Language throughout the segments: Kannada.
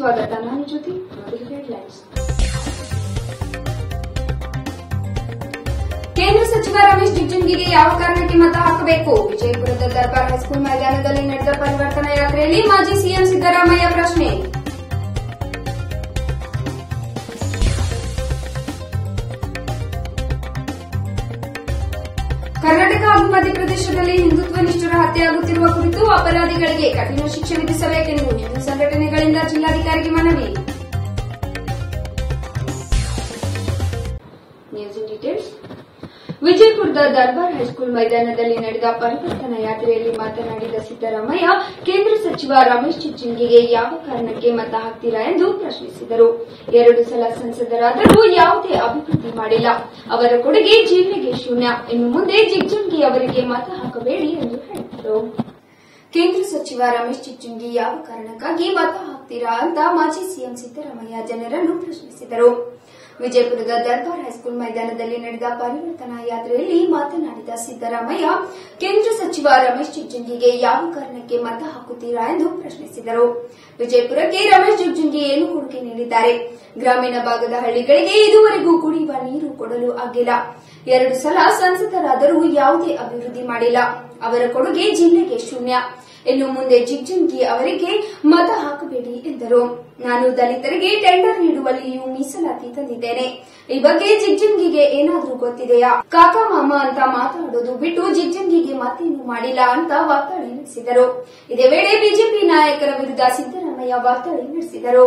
ಸ್ವಾಗತ. ನಾನು ಜ್ಯೋತಿ ಕೇಂದ್ರ ಸಚಿವ ರಮೇಶ್ ಜಿಗಜಿಣಗಿಗೆ ಯಾವ ಕಾರಣಕ್ಕೆ ಮತ ಹಾಕಬೇಕು? ವಿಜಯಪುರದ ದರ್ಬಾರ್ ಹೈಸ್ಕೂಲ್ ಮೈದಾನದಲ್ಲಿ ನಡೆದ ಪರಿವರ್ತನಾ ಯಾತ್ರೆಯಲ್ಲಿ ಮಾಜಿ ಸಿಎಂ ಸಿದ್ದರಾಮಯ್ಯ ಪ್ರಶ್ನೆ. ಮಧ್ಯಪ್ರದೇಶದಲ್ಲಿ ಹಿಂದುತ್ವ ನಿಷ್ಠರ ಹತ್ಯೆಯಾಗುತ್ತಿರುವ ಕುರಿತು ಅಪರಾಧಿಗಳಿಗೆ ಕಠಿಣ ಶಿಕ್ಷೆ ವಿಧಿಸಬೇಕೆಂದು ಹಿಂದೂ ಸಂಘಟನೆಗಳಿಂದ ಜಿಲ್ಲಾಧಿಕಾರಿಗೆ ಮನವಿ. ನ್ಯೂಸ್ ಡೀಟೇಲ್ಸ್ ವಿಜಯಪುರದ ದರ್ಬಾರ್ ಹೈಸ್ಕೂಲ್ ಮೈದಾನದಲ್ಲಿ ನಡೆದ ಪರಿವರ್ತನಾ ಯಾತ್ರೆಯಲ್ಲಿ ಮಾತನಾಡಿದ ಸಿದ್ದರಾಮಯ್ಯ, ಕೇಂದ್ರ ಸಚಿವ ರಮೇಶ್ ಚಿಚ್ಚಿಂಗಿಗೆ ಯಾವ ಕಾರಣಕ್ಕೆ ಮತ ಹಾಕ್ತೀರಾ ಎಂದು ಪ್ರಶ್ನಿಸಿದರು. ಎರಡು ಸಲ ಸಂಸದರಾದರೂ ಯಾವುದೇ ಅಭಿವೃದ್ಧಿ ಮಾಡಿಲ್ಲ. ಅವರ ಕೊಡುಗೆ ಜೀವನಿಗೆ ಶೂನ್ಯ. ಇನ್ನು ಮುಂದೆ ಜಿಗಜಿಣಗಿ ಅವರಿಗೆ ಮತ ಹಾಕಬೇಡಿ ಎಂದು ಹೇಳಿದರು. ಕೇಂದ್ರ ಸಚಿವ ರಮೇಶ್ ಚಿಚ್ಚುಂಗಿ ಯಾವ ಕಾರಣಕ್ಕಾಗಿ ಮತ ಹಾಕ್ತೀರಾ ಅಂತ ಮಾಜಿ ಸಿಎಂ ಸಿದ್ದರಾಮಯ್ಯ ಜನರನ್ನು ಪ್ರಶ್ನಿಸಿದರು. ವಿಜಯಪುರದ ದರ್ಬಾರ್ ಹೈಸ್ಕೂಲ್ ಮೈದಾನದಲ್ಲಿ ನಡೆದ ಪರಿವರ್ತನಾ ಯಾತ್ರೆಯಲ್ಲಿ ಮಾತನಾಡಿದ ಸಿದ್ದರಾಮಯ್ಯ, ಕೇಂದ್ರ ಸಚಿವ ರಮೇಶ್ ಜಿಗಜಿಣಗಿಗೆ ಯಾವ ಕಾರಣಕ್ಕೆ ಮತ ಹಾಕುತ್ತೀರಾ ಎಂದು ಪ್ರಶ್ನಿಸಿದರು. ವಿಜಯಪುರಕ್ಕೆ ರಮೇಶ್ ಜಿಗಜಿಣಗಿ ಏನು ಕೊಡುಗೆ ನೀಡಿದ್ದಾರೆ? ಗ್ರಾಮೀಣ ಭಾಗದ ಹಳ್ಳಿಗಳಿಗೆ ಇದುವರೆಗೂ ಕುಡಿಯುವ ನೀರು ಕೊಡಲು ಆಗಿಲ್ಲ. ಎರಡು ಸಲ ಸಂಸದರಾದರೂ ಯಾವುದೇ ಅಭಿವೃದ್ಧಿ ಮಾಡಿಲ್ಲ. ಅವರ ಕೊಡುಗೆ ಜಿಲ್ಲೆಗೆ ಶೂನ್ಯ. ಇನ್ನು ಮುಂದೆ ಜಿಗ್ಜಿಂಗಿ ಅವರಿಗೆ ಮತ ಹಾಕಬೇಡಿ ಎಂದರು. ನಾನು ದಲಿತರಿಗೆ ಟೆಂಡರ್ ನೀಡುವಲ್ಲಿಯೂ ಮೀಸಲಾತಿ ತಂದಿದ್ದೇನೆ. ಈ ಬಗ್ಗೆ ಜಿಗ್ಜಿಂಗಿಗೆ ಏನಾದರೂ ಗೊತ್ತಿದೆಯಾ? ಕಾಕಾ ಮಾಮ ಅಂತ ಮಾತಾಡೋದು ಬಿಟ್ಟು ಜಿಗ್ಜಿಂಗಿಗೆ ಮತ್ತೇನು ಮಾಡಿಲ್ಲ ಅಂತ ವಾಗ್ದಾಳಿ ನಡೆಸಿದರು. ಇದೇ ವೇಳೆ ಬಿಜೆಪಿ ನಾಯಕರ ವಿರುದ್ಧ ಸಿದ್ದರಾಮಯ್ಯ ವಾಗ್ದಾಳಿ ನಡೆಸಿದರು.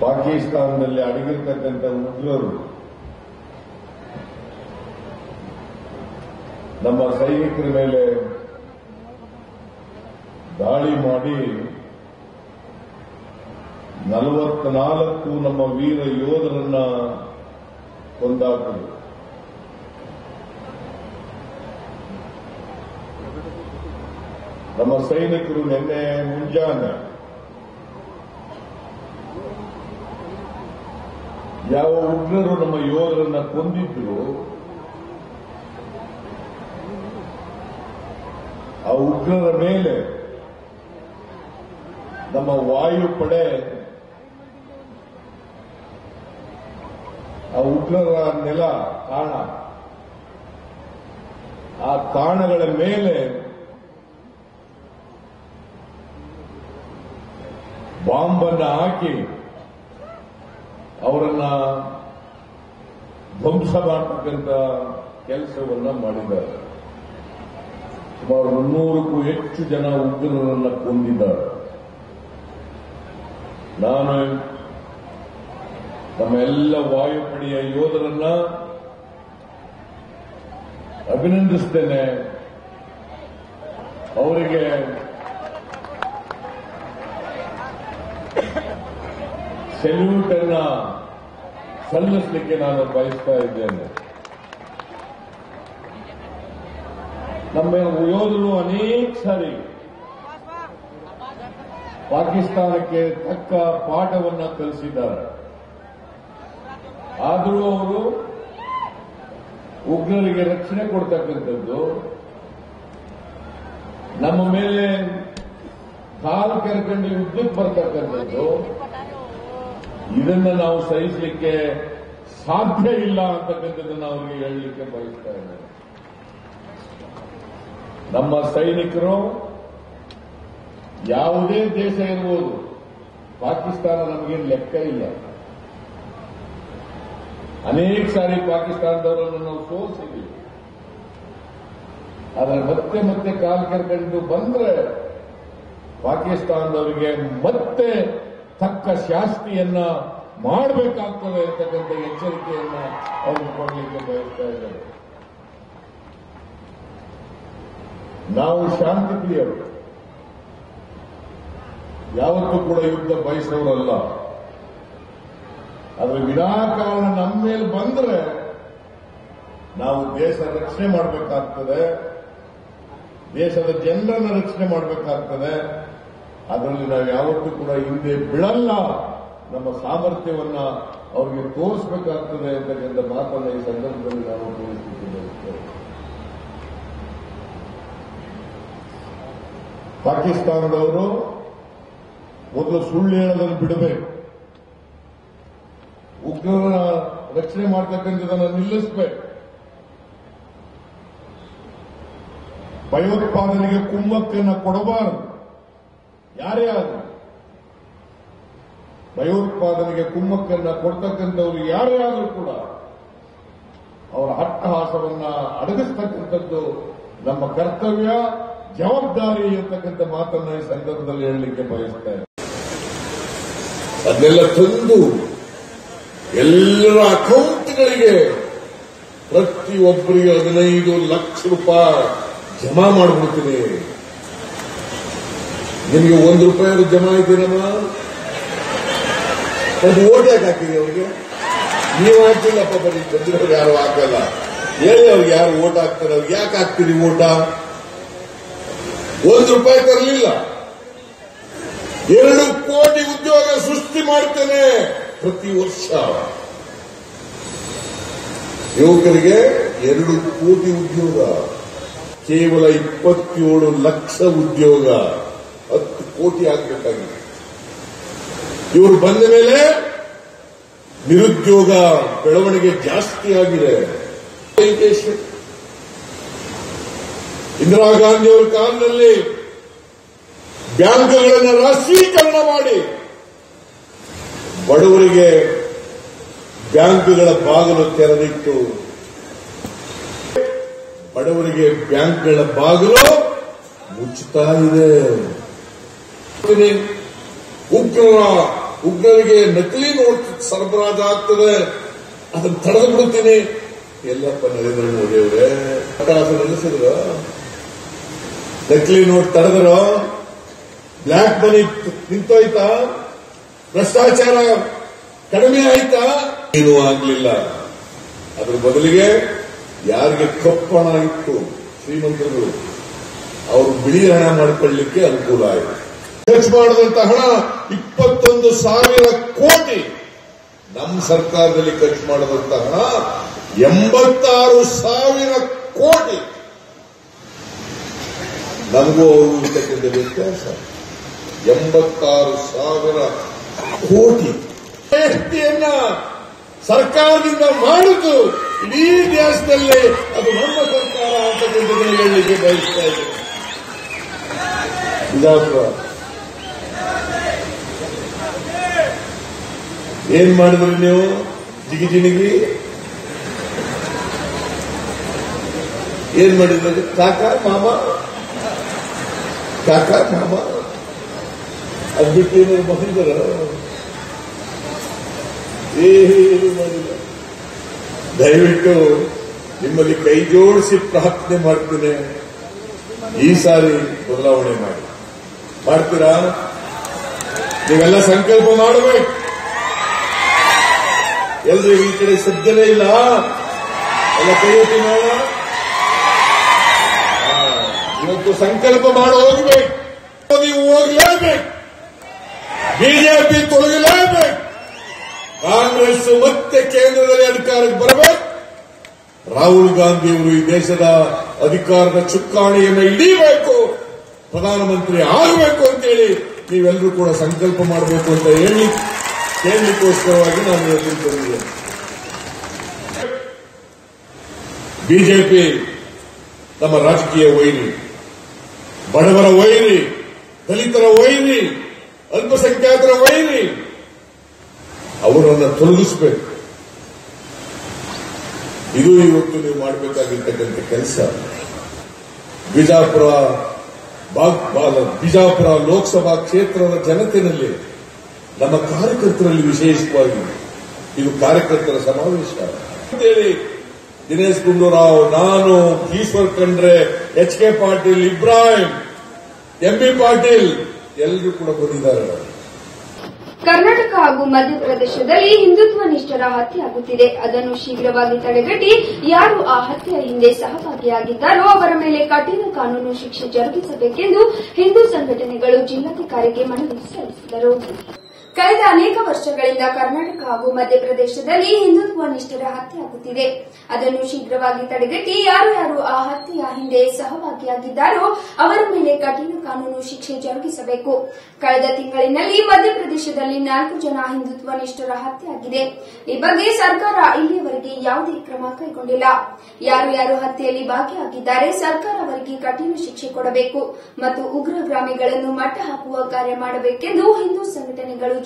ಪಾಕಿಸ್ತಾನದಲ್ಲಿ ಅಡಗಿರ್ತಕ್ಕಂಥ ಉಗ್ರರು ನಮ್ಮ ಸೈನಿಕರ ಮೇಲೆ ದಾಳಿ ಮಾಡಿ ನಲವತ್ನಾಲ್ಕು ನಮ್ಮ ವೀರ ಯೋಧರನ್ನ ಕೊಂದಾಕಿದರು. ನಮ್ಮ ಸೈನಿಕರು ನಿನ್ನೆ ಮುಂಜಾನೆ ಯಾವ ಉಗ್ರರು ನಮ್ಮ ಯೋಧರನ್ನ ಕೊಂದಿದ್ರು ಆ ಉಗ್ರರ ಮೇಲೆ ನಮ್ಮ ವಾಯುಪಡೆ ಆ ಉಗ್ರರ ನೆಲ ತಾಣ. ಆ ತಾಣಗಳ ಮೇಲೆ ಬಾಂಬನ್ನ ಹಾಕಿ ಅವರನ್ನ ಧ್ವಂಸ ಮಾಡತಕ್ಕಂಥ ಕೆಲಸವನ್ನ ಮಾಡಿದ್ದಾರೆ. ಸುಮಾರು ಮುನ್ನೂರಕ್ಕೂ ಹೆಚ್ಚು ಜನ ಉಗ್ರರನ್ನ ಕೊಂದಿದ್ದಾರೆ. ನಾನು ನಮ್ಮ ಎಲ್ಲ ವಾಯುಪಡೆಯ ಯೋಧರನ್ನ ಅಭಿನಂದಿಸುತ್ತೇನೆ ಅವರಿಗೆ ಸೆಲ್ಯೂಟ್ ಅನ್ನ ಸಲ್ಲಿಸಲಿಕ್ಕೆ ನಾನು ಬಯಸ್ತಾ ಇದ್ದೇನೆ. ನಮ್ಮ ಯೋಧರು ಅನೇಕ ಸಾರಿ ಪಾಕಿಸ್ತಾನಕ್ಕೆ ತಕ್ಕ ಪಾಠವನ್ನ ಕಲಿಸಿದ್ದಾರೆ. ಆದರೂ ಅವರು ಉಗ್ರರಿಗೆ ರಕ್ಷಣೆ ಕೊಡ್ತಕ್ಕಂಥದ್ದು, ನಮ್ಮ ಮೇಲೆ ಕಾಲು ಕೆರ್ಕೊಂಡು ಯುದ್ಧಕ್ಕೆ ಬರ್ತಕ್ಕಂಥದ್ದು, ಇದನ್ನ ನಾವು ಸಹಿಸಲಿಕ್ಕೆ ಸಾಧ್ಯ ಇಲ್ಲ ಅಂತಕ್ಕಂಥದ್ದನ್ನು ಅವರಿಗೆ ಹೇಳಲಿಕ್ಕೆ ಬಯಸ್ತಾ ಇದ್ದೇನೆ ನಮ್ಮ ಸೈನಿಕರು ಯಾವುದೇ ದೇಶ ಇರ್ಬೋದು, ಪಾಕಿಸ್ತಾನ ನಮಗೇನು ಲೆಕ್ಕ ಇಲ್ಲ. ಅನೇಕ ಸಾರಿ ಪಾಕಿಸ್ತಾನದವರನ್ನು ನಾವು ಸೋಸಿದ್ವಿ ಆದರೆ ಮತ್ತೆ ಮತ್ತೆ ಕಾಲು ಕರ್ಕೊಂಡು ಬಂದ್ರೆ ಪಾಕಿಸ್ತಾನದವರಿಗೆ ಮತ್ತೆ ತಕ್ಕ ಶಾಸ್ತಿಯನ್ನ ಮಾಡಬೇಕಾಗ್ತದೆ ಅಂತಕ್ಕಂಥ ಎಚ್ಚರಿಕೆಯನ್ನ ಅವರು ಕೊಡಲಿಕ್ಕೆ ಬಯಸ್ತಾ ಇದ್ದಾರೆ. ನಾವು ಶಾಂತಿ ಪ್ರಿಯರು ಯಾವತ್ತೂ ಕೂಡ ಯುದ್ಧ ಬಯಸೋರಲ್ಲ ಆದರೆ ವಿನಾಕಾರಣ ನಮ್ಮ ಮೇಲೆ ಬಂದ್ರೆ ನಾವು ದೇಶ ರಕ್ಷಣೆ ಮಾಡಬೇಕಾಗ್ತದೆ. ದೇಶದ ಜನರನ್ನ ರಕ್ಷಣೆ ಮಾಡಬೇಕಾಗ್ತದೆ. ಅದರಲ್ಲಿ ನಾವು ಯಾವತ್ತೂ ಕೂಡ ಹಿಂದೆ ಬಿಡಲ್ಲ ನಮ್ಮ ಸಾಮರ್ಥ್ಯವನ್ನ ಅವರಿಗೆ ತೋರಿಸಬೇಕಾಗ್ತದೆ ಅಂತಕ್ಕಂಥ ಮಾತನ್ನು ಈ ಸಂದರ್ಭದಲ್ಲಿ ನಾವು ತೋರಿಸಲಿಕ್ಕೆ ಪಾಕಿಸ್ತಾನದವರು ಮೊದಲು ಸುಳ್ಳು ಹೇಳೋದನ್ನು ಬಿಡಬೇಕು. ಉಗ್ರರ ರಕ್ಷಣೆ ಮಾಡತಕ್ಕಂಥದನ್ನು ನಿಲ್ಲಿಸಬೇಕು. ಭಯೋತ್ಪಾದನೆಗೆ ಕುಮ್ಮಕ್ಕನ್ನು ಕೊಡಬಾರದು. ಯಾರೇ ಆಗಲಿ ಭಯೋತ್ಪಾದನೆಗೆ ಕುಮ್ಮಕ್ಕನ್ನ ಕೊಡ್ತಕ್ಕಂಥವ್ರು ಯಾರೇ ಆದರೂ ಕೂಡ ಅವರ ಅಟ್ಟಹಾಸವನ್ನ ಅಡಗಿಸ್ತಕ್ಕಂಥದ್ದು ನಮ್ಮ ಕರ್ತವ್ಯ. ಜವಾಬ್ದಾರಿ ಅಂತಕ್ಕಂಥ ಮಾತನ್ನ ಈ ಸಂದರ್ಭದಲ್ಲಿ ಹೇಳಲಿಕ್ಕೆ ಬಯಸ್ತಾರೆ ಅದನ್ನೆಲ್ಲ ತಂದು ಎಲ್ಲರ ಅಕೌಂಟ್ಗಳಿಗೆ ಪ್ರತಿಯೊಬ್ಬರಿಗೆ ಹದಿನೈದು ಲಕ್ಷ ರೂಪಾಯಿ ಜಮಾ ಮಾಡಿಬಿಡ್ತೀನಿ. ನಿಮಗೆ ಒಂದು ರೂಪಾಯಿ ಜಮಾ ಇದ್ದೀರಮ್ಮ ಒಂದು ಓಟ್ ಯಾಕೆ ಹಾಕಿದೆ ಅವ್ರಿಗೆ? ನೀವು ಹಾಕಿಲ್ಲಪ್ಪ ಬರೀ ಬಂದಿರೋರು ಯಾರು ಹಾಕಲ್ಲ. ಹೇಳಿ ಅವ್ರಿಗೆ ಯಾರು ಓಟ್ ಹಾಕ್ತಾರೆ ಅವ್ರಿಗೆ ಯಾಕೆ ಹಾಕ್ತೀರಿ ಓಟ? ಒಂದು ರೂಪಾಯಿ ತರಲಿಲ್ಲ. ಎರಡು ಕೋಟಿ ಉದ್ಯೋಗ ಸೃಷ್ಟಿ ಮಾಡ್ತೇನೆ ಪ್ರತಿ ವರ್ಷ. ಯುವಕರಿಗೆ ಎರಡು ಕೋಟಿ ಉದ್ಯೋಗ, ಕೇವಲ ಇಪ್ಪತ್ತೇಳು ಲಕ್ಷ ಉದ್ಯೋಗ, ಹತ್ತು ಕೋಟಿ ಆಗಬೇಕಾಗಿದೆ. ಇವರು ಬಂದ ಮೇಲೆ ನಿರುದ್ಯೋಗ ಬೆಳವಣಿಗೆ ಜಾಸ್ತಿ ಆಗಿದೆ. ಇಂದಿರಾ ಗಾಂಧಿ ಅವರ ಕಾಲದಲ್ಲಿ ಬ್ಯಾಂಕ್ಗಳನ್ನು ರಾಷ್ಟ್ರೀಕರಣ ಮಾಡಿ ಬಡವರಿಗೆ ಬ್ಯಾಂಕ್ಗಳ ಬಾಗಿಲು ತೆರೆದಿಟ್ಟು ಬಡವರಿಗೆ ಬ್ಯಾಂಕ್ಗಳ ಬಾಗಿಲು ಮುಚ್ಚುತ್ತಾ ಇದೆ. ಉಗ್ರರ, ಉಗ್ರರಿಗೆ ನಕಲಿ ನೋಟ್ ಸರಬರಾಜು ಆಗ್ತದೆ. ಅದನ್ನು ತಡೆದು ಬಿಡುತ್ತೀನಿ ಎಲ್ಲಪ್ಪ ನರೇಂದ್ರ ಮೋದಿ ಅವರೇ ನಡೆಸಿದ್ರ? ನಕಲಿ ನೋಟ್ ತಡೆದ್ರು ಬ್ಲಾಕ್ ಮನಿ ನಿಂತೋಯ್ತಾ? ಭ್ರಷ್ಟಾಚಾರ ಕಡಿಮೆ ಆಯ್ತಾ? ಏನೂ ಆಗ್ಲಿಲ್ಲ. ಅದ್ರ ಬದಲಿಗೆ ಯಾರಿಗೆ ಕಪ್ಪಣ ಇತ್ತು ಶ್ರೀಮಂತರು, ಅವರು ಬಿಳಿ ಹಣ ಮಾಡಿಕೊಳ್ಳಲಿಕ್ಕೆ ಅನುಕೂಲ ಆಯಿತು. ಖರ್ಚು ಮಾಡಿದಂತ ಹಣ ಇಪ್ಪತ್ತೊಂದು ಸಾವಿರ ಕೋಟಿ ನಮ್ಮ ಸರ್ಕಾರದಲ್ಲಿ ಖರ್ಚು ಮಾಡಿದಂತ ಹಣ ಎಂಬತ್ತಾರು ಸಾವಿರ ಕೋಟಿ ನಮಗೂ ಅವರು ಇರ್ತಕ್ಕಂಥ ವ್ಯತ್ಯಾಸ ಎಂಬತ್ತಾರು ಸಾವಿರ ಕೋಟಿ ಎಷ್ಟಿಯನ್ನ ಸರ್ಕಾರದಿಂದ ಮಾಡುದು ಇಡೀ ದೇಶದಲ್ಲಿ ಅದು ನಮ್ಮ ಸರ್ಕಾರ ಅಂತಕ್ಕಂಥ ಹೇಳಲಿಕ್ಕೆ ಬಯಸ್ತಾ ಇದೆ. ಏನ್ ಮಾಡಿದ್ರಿ ನೀವು? ಜಿಗಿ ಜಿಣಿಗಿ? ಏನ್ ಮಾಡಿದ್ರಿ? ಕಾಕ ಮಾಮ? ಕಾಕ, ಮಾಮ. ಅದು ಬಿಟ್ಟು ಮಾಡಿದಾರ ಏನು ಮಾಡಿಲ್ಲ ದಯವಿಟ್ಟು ನಿಮ್ಮಲ್ಲಿ ಕೈ ಜೋಡಿಸಿ ಪ್ರಾರ್ಥನೆ ಮಾಡ್ತೇನೆ. ಈ ಸಾರಿ ಬದಲಾವಣೆ ಮಾಡಿ. ಮಾಡ್ತೀರಾ? ನೀವೆಲ್ಲ ಸಂಕಲ್ಪ ಮಾಡಬೇಕು. ಎಲ್ರಿಗೂ ಈ ಕಡೆ ಸಜ್ಜನೆ ಇಲ್ಲ. ಎಲ್ಲ ಕೈ ಎತ್ತಿ ಇವತ್ತು ಸಂಕಲ್ಪ ಮಾಡಿ ಹೋಗಬೇಕು. ನೀವು ಹೋಗ್ಲೇಬೇಕು. ಬಿಜೆಪಿ ತೊಲಗಲೇಬೇಕು ಕಾಂಗ್ರೆಸ್ ಮತ್ತೆ ಕೇಂದ್ರದಲ್ಲಿ ಅಧಿಕಾರಕ್ಕೆ ಬರಬೇಕು. ರಾಹುಲ್ ಗಾಂಧಿ ಅವರು ಈ ದೇಶದ ಅಧಿಕಾರದ ಚುಕ್ಕಾಣಿಯನ್ನು ಹಿಡಿಯಬೇಕು ಪ್ರಧಾನಮಂತ್ರಿ ಆಗಬೇಕು ಅಂತೇಳಿ ನೀವೆಲ್ಲರೂ ಕೂಡ ಸಂಕಲ್ಪ ಮಾಡಬೇಕು ಅಂತ ಹೇಳಿ ಕೇಳಲಿಕ್ಕೋಸ್ಕರವಾಗಿ ನಾನು ತಂದಿದ್ದೇನೆ ಬಿಜೆಪಿ ನಮ್ಮ ರಾಜಕೀಯ ವೈರಿ. ಬಡವರ ವೈರಿ, ದಲಿತರ ವೈರಿ, ಅಲ್ಪಸಂಖ್ಯಾತರ ವೈರಿ, ಅವರನ್ನು ತೊಲಗಿಸಬೇಕು. ಇದು ಇವತ್ತು ನೀವು ಮಾಡಬೇಕಾಗಿರ್ತಕ್ಕಂಥ ಕೆಲಸ. ಬಿಜಾಪುರ ಬಿಜಾಪುರ ಲೋಕಸಭಾ ಕ್ಷೇತ್ರದ ಜನತೆಯಲ್ಲಿ ನಮ್ಮ ಕಾರ್ಯಕರ್ತರಲ್ಲಿ ವಿಶೇಷವಾಗಿ ಇದು ಕಾರ್ಯಕರ್ತರ ಸಮಾವೇಶ. ಅಂತೇಳಿ ದಿನೇಶ್ ಗುಂಡೂರಾವ್, ನಾನು Eshwar Khandre H K Patil, Ibrahim, M Patil ಎಲ್ಲರೂ ಕೂಡ ಬಂದಿದ್ದಾರೆ. ಕರ್ನಾಟಕ ಹಾಗೂ ಮಧ್ಯಪ್ರದೇಶದಲ್ಲಿ ಹಿಂದುತ್ವ ನಿಷ್ಠರ ಹತ್ಯೆಯಾಗುತ್ತಿದೆ ಅದನ್ನು ಶೀಘ್ರವಾಗಿ ತಡೆಗಟ್ಟಿ ಯಾರು ಆ ಹತ್ಯೆಯ ಹಿಂದೆ ಸಹಭಾಗಿಯಾಗಿದ್ದಾರೋ ಅವರ ಮೇಲೆ ಕಠಿಣ ಕಾನೂನು ಶಿಕ್ಷೆ ಜರುಗಿಸಬೇಕೆಂದು ಹಿಂದೂ ಸಂಘಟನೆಗಳು ಜಿಲ್ಲಾಧಿಕಾರಿಗೆ ಮನವಿ ಸಲ್ಲಿಸಿದರು. ಕಳೆದ ಅನೇಕ ವರ್ಷಗಳಿಂದ ಕರ್ನಾಟಕ ಹಾಗೂ ಮಧ್ಯಪ್ರದೇಶದಲ್ಲಿ ಹಿಂದುತ್ವ ನಿಷ್ಠರ ಹತ್ಯೆಯಾಗುತ್ತಿದೆ ಅದನ್ನು ಶೀಘ್ರವಾಗಿ ತಡೆಗಟ್ಟಿ ಯಾರು ಯಾರು ಆ ಹತ್ಯೆಯ ಹಿಂದೆ ಸಹಭಾಗಿಯಾಗಿದ್ದಾರೋ ಅವರ ಮೇಲೆ ಕಠಿಣ ಕಾನೂನು ಶಿಕ್ಷೆ ಜರುಗಿಸಬೇಕು. ಕಳೆದ ತಿಂಗಳಿನಲ್ಲಿ ಮಧ್ಯಪ್ರದೇಶದಲ್ಲಿ ನಾಲ್ಕು ಜನ ಹಿಂದುತ್ವ ನಿಷ್ಠರ ಹತ್ಯೆಯಾಗಿದೆ. ಈ ಬಗ್ಗೆ ಸರ್ಕಾರ ಇಲ್ಲಿಯವರೆಗೆ ಯಾವುದೇ ಕ್ರಮ ಕೈಗೊಂಡಿಲ್ಲ. ಯಾರು ಯಾರು ಹತ್ಯೆಯಲ್ಲಿ ಭಾಗಿಯಾಗಿದ್ದಾರೆ ಸರ್ಕಾರ ಅವರಿಗೆ ಕಠಿಣ ಶಿಕ್ಷೆ ಕೊಡಬೇಕು. ಮತ್ತು ಉಗ್ರಗಾಮಿಗಳನ್ನು ಮಟ್ಟ ಹಾಕುವ ಕಾರ್ಯ ಮಾಡಬೇಕೆಂದು ಹಿಂದೂ ಸಂಘಟನೆಗಳು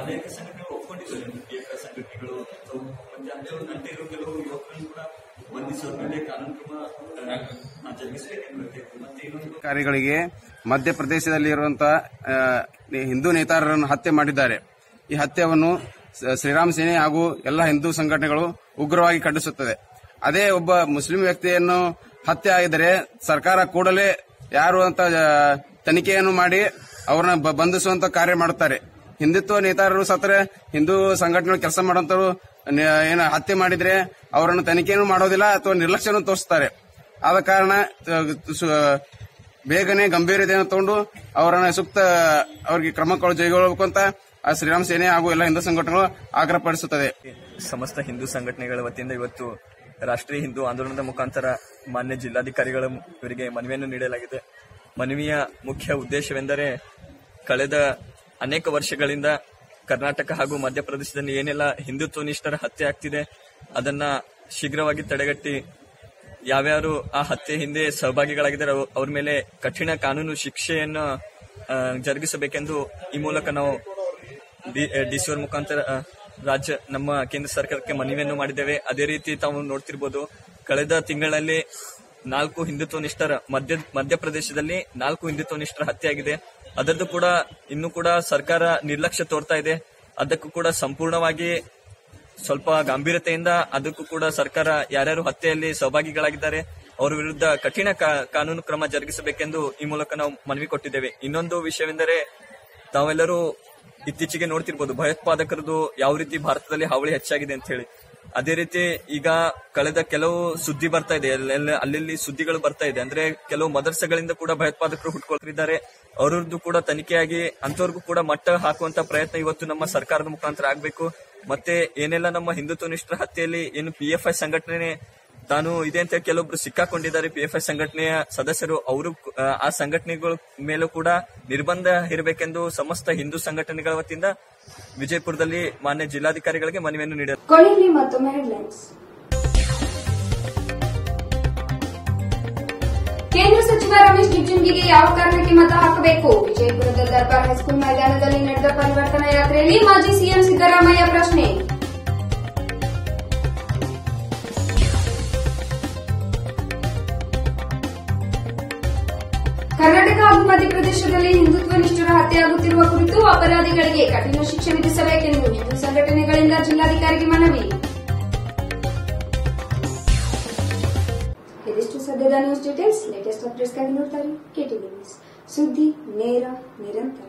ಅನೇಕ ಸಂಘಟನೆಗಳು ಒಪ್ಕೊಂಡಿದ್ದಾರೆ ಪಿಎಫ್ ಸಂಘಟನೆಗಳು ಅಥವಾ ಮತ್ತೆ ಅಲ್ಲೇ ಒಂದು ಅಂಟಿರೋ ಕೆಲವು ಯುವಕರನ್ನು ಕೂಡ ಬಂಧಿಸೋದ್ರ ಮೇಲೆ ಕಾನೂನು ಕ್ರಮ ಆ, ಜರುಗಿಸಬೇಕೆಂದು ಮತ್ತೆ ಇನ್ನೊಂದು ಅಧಿಕಾರಿಗಳಿಗೆ ಮಧ್ಯಪ್ರದೇಶದಲ್ಲಿ ಇರುವಂತಹ ಹಿಂದೂ ನೇತಾರರನ್ನು ಹತ್ಯೆ ಮಾಡಿದ್ದಾರೆ. ಈ ಹತ್ಯೆಯನ್ನು ಸ- ಶ್ರೀರಾಮ್ ಸೇನೆ ಹಾಗೂ ಎಲ್ಲ ಹಿಂದೂ ಸಂಘಟನೆಗಳು ಉಗ್ರವಾಗಿ ಖಂಡಿಸುತ್ತದೆ. ಅದೇ ಒಬ್ಬ ಮುಸ್ಲಿಂ ವ್ಯಕ್ತಿಯನ್ನು ಹತ್ಯೆ ಆಗಿದರೆ ಸರ್ಕಾರ ಕೂಡಲೇ ಯಾರು ಅಂತ ತನಿಖೆಯನ್ನು ಮಾಡಿ ಅವರನ್ನ ಬಂಧಿಸುವಂತ ಕಾರ್ಯ ಮಾಡುತ್ತಾರೆ. ಹಿಂದುತ್ವ ನೇತಾರರು ಸತ್ತರೆ, ಹಿಂದೂ ಸಂಘಟನೆಗಳು ಕೆಲಸ ಮಾಡುವಂತರು ಏನು ಹತ್ಯೆ ಮಾಡಿದ್ರೆ ಅವರನ್ನು ತನಿಖೆಯನ್ನು ಮಾಡೋದಿಲ್ಲ ಅಥವಾ ನಿರ್ಲಕ್ಷ್ಯನೂ ತೋರಿಸುತ್ತಾರೆ ಆದ ಕಾರಣ ಬೇಗನೆ ಗಂಭೀರತೆಯನ್ನು ತಗೊಂಡು ಅವರನ್ನ ಸೂಕ್ತ ಅವರಿಗೆ ಕ್ರಮ ಕೈಗೊಳ್ಳಬೇಕು ಅಂತ ಆ ಶ್ರೀರಾಮ್ ಸೇನೆ ಹಾಗೂ ಎಲ್ಲ ಹಿಂದೂ ಸಂಘಟನೆಗಳು ಆಗ್ರಹಪಡಿಸುತ್ತದೆ. ಸಮಸ್ತ ಹಿಂದೂ ಸಂಘಟನೆಗಳ ವತಿಯಿಂದ ಇವತ್ತು ರಾಷ್ಟ್ರೀಯ ಹಿಂದೂ ಆಂದೋಲನದ ಮುಖಾಂತರ ಮಾನ್ಯ ಜಿಲ್ಲಾಧಿಕಾರಿಗಳ ಇವರಿಗೆ ಮನವಿಯನ್ನು ನೀಡಲಾಗಿದೆ. ಮನವಿಯ ಮುಖ್ಯ ಉದ್ದೇಶವೆಂದರೆ ಕಳೆದ ಅನೇಕ ವರ್ಷಗಳಿಂದ ಕರ್ನಾಟಕ ಹಾಗೂ ಮಧ್ಯಪ್ರದೇಶದಲ್ಲಿ ಏನೆಲ್ಲ ಹಿಂದುತ್ವ ನಿಷ್ಠರ ಹತ್ಯೆ ಆಗ್ತಿದೆ, ಅದನ್ನ ಶೀಘ್ರವಾಗಿ ತಡೆಗಟ್ಟಿ ಯಾವ್ಯಾರು ಆ ಹತ್ಯೆ ಹಿಂದೆ ಸಹಭಾಗಿಗಳಾಗಿದ್ದಾರೆ, ಅವ್- ಅವ್ರ ಮೇಲೆ ಕಠಿಣ ಕಾನೂನು ಶಿಕ್ಷೆಯನ್ನು ಜರುಗಿಸಬೇಕೆಂದು ಈ ಮೂಲಕ ನಾವು ಡಿಸಿಒ ಮುಖಾಂತರ ರಾಜ್ಯ, ನಮ್ಮ ಕೇಂದ್ರ ಸರ್ಕಾರಕ್ಕೆ ಮನವಿಯನ್ನು ಮಾಡಿದ್ದೇವೆ. ಅದೇ ರೀತಿ ತಾವು ನೋಡ್ತಿರ್ಬೋದು, ಕಳೆದ ತಿಂಗಳಲ್ಲಿ ನಾಲ್ಕು ಹಿಂದುತ್ವ ನಿಷ್ಠರ ಮಧ್ಯ, ಮಧ್ಯಪ್ರದೇಶದಲ್ಲಿ ನಾಲ್ಕು ಹಿಂದುತ್ವ ನಿಷ್ಠರ ಹತ್ಯೆಯಾಗಿದೆ. ಅದರದ್ದು ಕೂಡ ಇನ್ನು ಕೂಡ ಸರ್ಕಾರ ನಿರ್ಲಕ್ಷ್ಯ ತೋರ್ತಾ ಇದೆ. ಅದಕ್ಕೂ ಕೂಡ ಸಂಪೂರ್ಣವಾಗಿ ಸ್ವಲ್ಪ ಗಂಭೀರತೆಯಿಂದ ಅದಕ್ಕೂ ಕೂಡ ಸರ್ಕಾರ ಯಾರ್ಯಾರು ಹತ್ಯೆಯಲ್ಲಿ ಸಹಭಾಗಿಗಳಾಗಿದ್ದಾರೆ, ಅವರ ವಿರುದ್ಧ ಕಠಿಣ ಕಾನೂನು ಕ್ರಮ ಜರುಗಿಸಬೇಕೆಂದು ಈ ಮೂಲಕ ನಾವು ಮನವಿ ಕೊಟ್ಟಿದ್ದೇವೆ. ಇನ್ನೊಂದು ವಿಷಯವೆಂದರೆ ತಾವೆಲ್ಲರೂ ಇತ್ತೀಚೆಗೆ ನೋಡ್ತಿರ್ಬೋದು ಭಯೋತ್ಪಾದಕರದು ಯಾವ ರೀತಿ ಭಾರತದಲ್ಲಿ ಹಾವಳಿ ಹೆಚ್ಚಾಗಿದೆ ಅಂತ ಹೇಳಿ. ಅದೇ ರೀತಿ ಈಗ ಕಳೆದ ಕೆಲವು ಸುದ್ದಿ ಬರ್ತಾ ಇದೆ. ಅಲ್ಲಿ ಸುದ್ದಿಗಳು ಬರ್ತಾ ಇದೆ. ಅಂದ್ರೆ ಕೆಲವು ಮದರ್ಸಗಳಿಂದ ಕೂಡ ಭಯೋತ್ಪಾದಕರು ಹುಟ್ಕೊಳ್ತಿದ್ದಾರೆ. ಅವರದ್ದು ಕೂಡ ತನಿಖೆಯಾಗಿ ಅಂತವ್ರಿಗೂ ಕೂಡ ಮಟ್ಟ ಹಾಕುವಂತ ಪ್ರಯತ್ನ ಇವತ್ತು ನಮ್ಮ ಸರ್ಕಾರದ ಮುಖಾಂತರ ಆಗ್ಬೇಕು. ಮತ್ತೆ ಏನೆಲ್ಲ ನಮ್ಮ ಹಿಂದುತ್ವ ನಿಷ್ಠರ ಹತ್ಯೆಯಲ್ಲಿ ಏನು ಪಿ ಎಫ್ ಐ ಸಂಘಟನೆ ತಾನು ಇದೆ ಅಂತ ಕೆಲವೊಬ್ರು ಸಿಕ್ಕಾಕೊಂಡಿದ್ದಾರೆ ಪಿ ಎಫ್ ಐ ಸಂಘಟನೆಯ ಸದಸ್ಯರು. ಅವರು ಆ ಸಂಘಟನೆಗಳ ಮೇಲೂ ಕೂಡ ನಿರ್ಬಂಧ ಇರಬೇಕೆಂದು ಸಮಸ್ತ ಹಿಂದೂ ಸಂಘಟನೆಗಳ ವತಿಯಿಂದ ವಿಜಯಪುರದಲ್ಲಿ ಮಾನ್ಯ ಜಿಲ್ಲಾಧಿಕಾರಿಗಳಿಗೆ ಮನವಿಯನ್ನು ನೀಡಿದರು. ಮತ್ತೊಮ್ಮೆ ಕೇಂದ್ರ ಸಚಿವ ರಮೇಶ್ ಜಿಗಜಿಣಗಿಗೆ ಯಾವ ಕಾರಣಕ್ಕೆ ಮತ ಹಾಕಬೇಕು? ವಿಜಯಪುರದ ದರ್ಬಾರ್ ಹೈಸ್ಕೂಲ್ ಮೈದಾನದಲ್ಲಿ ನಡೆದ ಪರಿವರ್ತನಾ ಯಾತ್ರೆಯಲ್ಲಿ ಮಾಜಿ ಸಿಎಂ ಸಿದ್ದರಾಮಯ್ಯ ಪ್ರಶ್ನೆ. ಮಧ್ಯಪ್ರದೇಶದಲ್ಲಿ ಹಿಂದುತ್ವ ನಿಷ್ಠರ ಹತ್ಯೆಯಾಗುತ್ತಿರುವ ಕುರಿತು ಅಪರಾಧಿಗಳಿಗೆ ಕಠಿಣ ಶಿಕ್ಷೆ ವಿಧಿಸಬೇಕೆಂದು ಹಿಂದೂ ಸಂಘಟನೆಗಳಿಂದ ಜಿಲ್ಲಾಧಿಕಾರಿಗೆ ಮನವಿ. ಇದಿಷ್ಟು ಸದ್ಯದ ನ್ಯೂಸ್ ಡೀಟೇಲ್ಸ್ ಲೇಟೆಸ್ಟ್ ಅಪ್ಡೇಟ್ಸ್ಗಾಗಿ ನೋಡ್ತಾ ಇರಿ. ಕೆಟಿವಿ ನ್ಯೂಸ್ ಸುದ್ದಿ ನೇರ, ನಿರಂತರ.